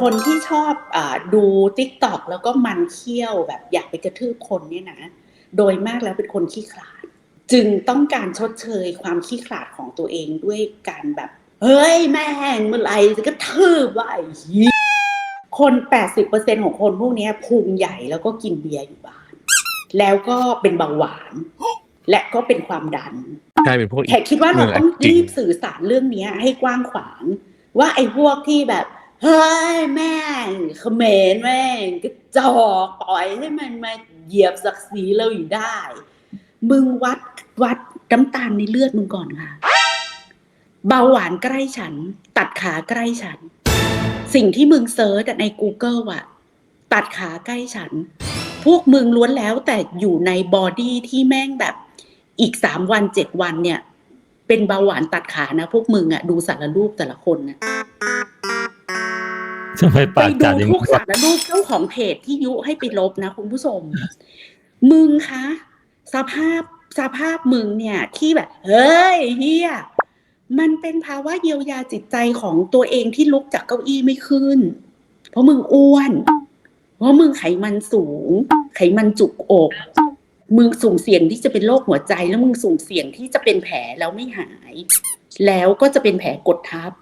คนที่ชอบอาดูติ๊กตอกแล้วก็มันเคี้ยวแบบอยากไปกระทืบคนเนี่ยนะ โดยมากแล้วเป็นคนขี้ขลาด จึงต้องการชดเชยความขี้ขลาดของตัวเองด้วยการแบบ เฮ้ยแม่งเมื่อไหร่จะกระทืบวะไอ้เหี้ยคน 80%ของคนพวกเนี้ยพุงใหญ่แล้วก็กินเบียร์อยู่บ้าน แล้วก็เป็นเบาหวาน และก็เป็นความดันกลายเป็นพวกแขกคิดว่าเราต้องจริงรีบสื่อสารเรื่องเนี้ยให้กว้างขวาง ว่าไอ้พวกที่แบบ เฮ้ยแม่งเขมรแม่งกระจอกปล่อยให้มันมาเหยียบศักดิ์ศรีเราอยู่ได้ มึงวัดวัดน้ำตาลในเลือดมึงก่อนค่ะ เบาหวานใกล้ฉัน ตัดขาใกล้ฉัน สิ่งที่มึงเซิร์ชใน Google อะตัดขาใกล้ฉัน พวกมึงล้วนแล้วแต่อยู่ในบอดี้ที่แม่งแบบอีกสามวันเจ็ดวันเนี่ย เป็นเบาหวานตัดขานะ พวกมึงอะดูสารรูปแต่ละคนนะ ทำไมไปปากดูจัดอย่างทุนี้กสารรูปเจ้าของเพจที่ยุให้ไปลบนะคุณผู้ชม มึงคะ สภาพสภาพมึงเนี่ย ที่แบบ เฮ้ยเฮียมันเป็นภาวะเยียวยาจิตใจของตัวเองที่ลุกจากเก้าอี้ไม่ขึ้น เพราะมึงอ้วน เพราะมึงไขมันสูง ไขมันจุกอก มึงสุ่มเสี่ยงที่จะเป็นโรคหัวใจ แล้วมึงสุ่มเสี่ยงที่จะเป็นแผลแล้วไม่หาย แล้วก็จะเป็นแผลกดทับ